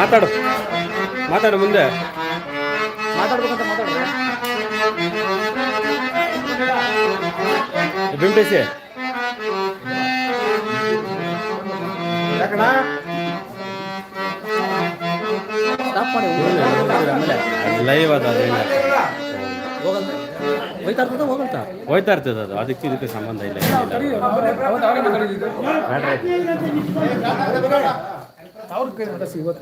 ಮಾತಾಡು. ಮಾತಾಡು ಮುಂದೆ. ಮಾತಾಡ್ಬೇಕಂತ ಬಿಂಬಿಸಿ ಮಾಡಿ ಲೈವ್ ಅದ ಅದೇನು? ಹೋಯ್ತಾ ಇರ್ತದ ಅದು. ಅದಕ್ಕೆ ಇದಕ್ಕೆ ಸಂಬಂಧ ಇಲ್ಲ ಅವ್ರ ಕೈ ಮಠ ಸಿಗೋದು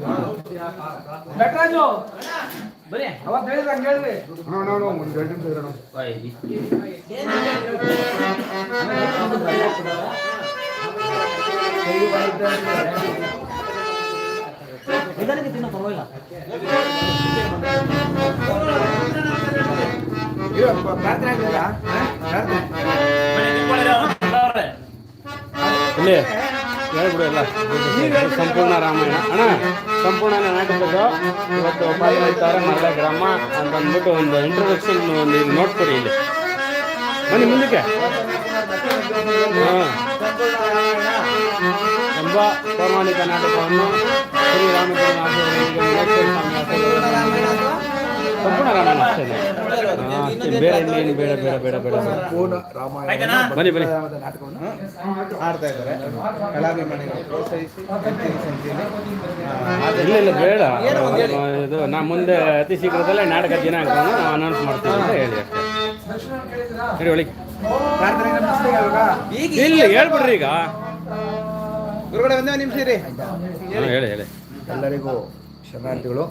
ನಿಧಾನಕ್ಕೆ ತಿನ್ನೋ ಪರವಾಗಿಲ್ಲ ಇಲ್ಲಿ. ಹೇಳ್ಬಿಡು ಎಲ್ಲ. ಸಂಪೂರ್ಣ ರಾಮಾಯಣ. ಅಣ್ಣ, ಸಂಪೂರ್ಣ ನಾಟಕದ್ದು ಇವತ್ತು ಪಾಲ್ಗೊಳ್ತಾರೆ ಮರಳ ಗ್ರಾಮ ಅಂತ ಅಂದ್ಬಿಟ್ಟು ಒಂದು ಇಂಟ್ರೊಡಕ್ಷನ್ ಒಂದು ನೋಡ್ಕೊಡಿ ಇಲ್ಲಿ. ಬನ್ನಿ ಮುಂದಕ್ಕೆ. ಹಾಂ. ತುಂಬ ಪ್ರಾಮಾಣಿಕ ನಾಟಕವನ್ನು ಶ್ರೀರಾಮಚಂದ್ರ ಸಂಪೂರ್ಣ ರಾಮಾಯಣ ಅಷ್ಟೇ ಬೇರೆ ಇನ್ನೇನು ಬೇಡ ಬೇಡ ಬೇಡ ಬೇಡ. ಸಂಪೂರ್ಣ ರಾಮಾಯಣ ಬನ್ನಿ ಬನ್ನಿ. ನಾಟಕವನ್ನು ಆಡ್ತಾ ಇದ್ದಾರೆ. ಕಲಾಭಿಮಾನಿಗಳು ಪ್ರೋತ್ಸಾಹಿಸಿ ಅಂತಿಮ ಸಂಖ್ಯೆಯಲ್ಲಿ ಇಲ್ಲ ಇಲ್ಲ ಬೇಡ. ಇದು ನಾ ಮುಂದೆ ಅತಿ ಶೀಘ್ರದಲ್ಲೇ ನಾಟಕ ದಿನ ನಾವು ಅನೌನ್ಸ್ ಮಾಡ್ತೀವಿ ಅಂತ ಹೇಳಿ ಅಷ್ಟೇ. ಸರಿ ಒಳಗೆ. ಇಲ್ಲಿ ಹೇಳ್ಬಿಡ್ರಿ ಈಗ. ಗುರುಗಳೇ ಒಂದೇ ಒಂದು ನಿಮಿಷ ರೀ ಹೇಳಿ ಹೇಳಿ. ಎಲ್ಲರಿಗೂ ಶರಣಾರ್ಥಿಗಳು.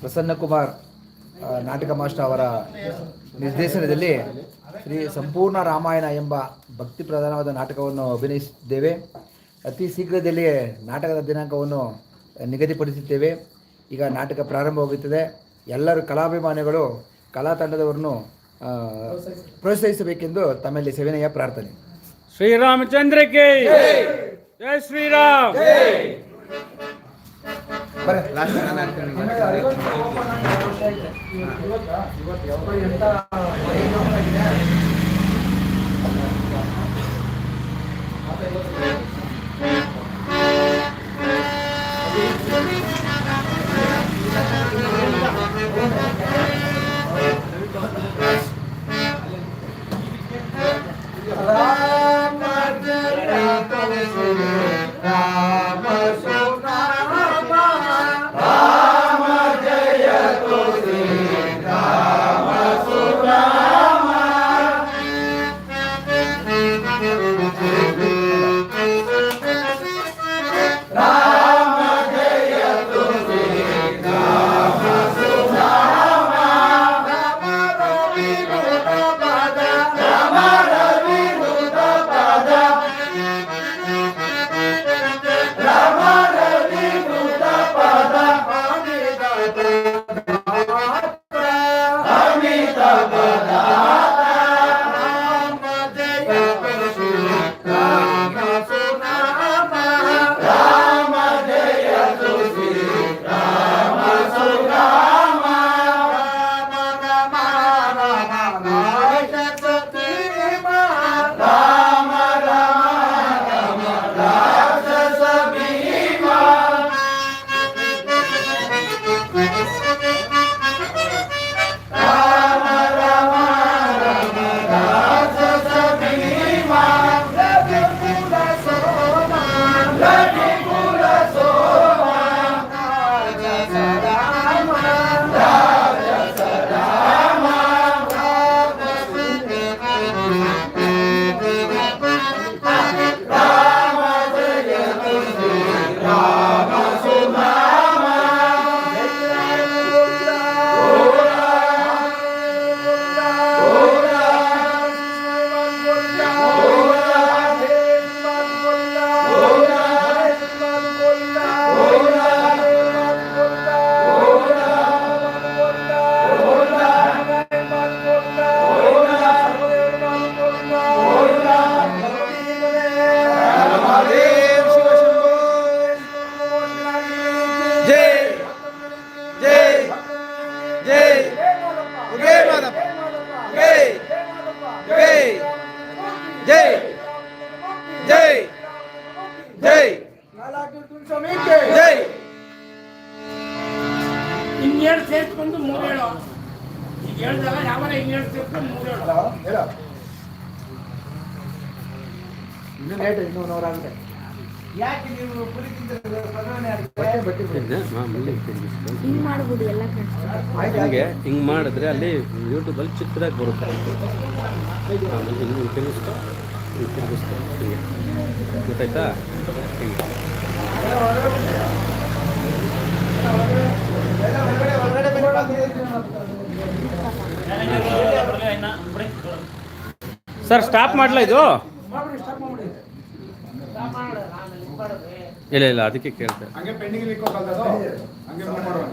ಪ್ರಸನ್ನ ಕುಮಾರ್ ಆ, ನಾಟಕ ಮಾಸ್ಟರ್ ಅವರ ನಿರ್ದೇಶನದಲ್ಲಿ ಶ್ರೀ ಸಂಪೂರ್ಣ ರಾಮಾಯಣ ಎಂಬ ಭಕ್ತಿ ಪ್ರಧಾನವಾದ ನಾಟಕವನ್ನು ಅಭಿನಯಿಸಿದ್ದೇವೆ. ಅತಿ ಶೀಘ್ರದಲ್ಲಿಯೇ ನಾಟಕದ ದಿನಾಂಕವನ್ನು ನಿಗದಿಪಡಿಸುತ್ತೇವೆ ಈಗ ನಾಟಕ ಪ್ರಾರಂಭವಾಗುತ್ತದೆ ಎಲ್ಲರೂ ಕಲಾಭಿಮಾನಿಗಳು ಕಲಾ ತಂಡದವರನ್ನು ಪ್ರೋತ್ಸಾಹಿಸಬೇಕೆಂದು ತಮ್ಮಲ್ಲಿ ಸವಿನಯ ಪ್ರಾರ್ಥನೆ. ಶ್ರೀರಾಮಚಂದ್ರಕ್ಕೆ ಜೈ ಶ್ರೀರಾಮ್. ಬರ್ರಿ ಲಾಸ್ಟ್ ನಾನು ಹಾಕ್ತೀನಿ. ಜೈ जय जय जय जय ಇನ್ನೆರಡು ಸೇರ್ಕೊಂಡು ಮೂರು ಹೇಳು ಈಗ ಹೇಳ್ದಾಗ ಯಾವಾಗ ಇನ್ನೆರಡು ಸೇರ್ಕೊಂಡು ಮೂರು ಹೇಳು ಹೇಳು ಇನ್ನೂ ಲೇಟ್ ಇನ್ನೂ ನೂರಾಗಿದೆ ಆಯ್ತು, ಹಿಂಗೆ ಆಯ್ತು. ಹಿಂಗೆ ಮಾಡಿದ್ರೆ ಅಲ್ಲಿ ಯೂಟ್ಯೂಬಲ್ಲಿ ಚಿಕ್ಕದಾಗಿ ಬರುತ್ತೆ. ಆಮೇಲೆ ಹಿಂಗೆ ತಿರುಗಿಸ್ಕೊ ಹಿಂಗೆ ತಿರುಗಿಸ್ಕೊ ಹಿಂಗೆ. ಗೊತ್ತಾಯ್ತಾ? ಹಿಂಗೆ. ಸರ್ ಸ್ಟಾಪ್ ಮಾಡಲ ಇದು? ಇಲ್ಲ ಇಲ್ಲ ಅದಕ್ಕೆ ಕೇಳ್ತೆ ಹಂಗೆ ಪೆಂಡಿಂಗ್ ಹಂಗೆ ಮಾಡೋಣ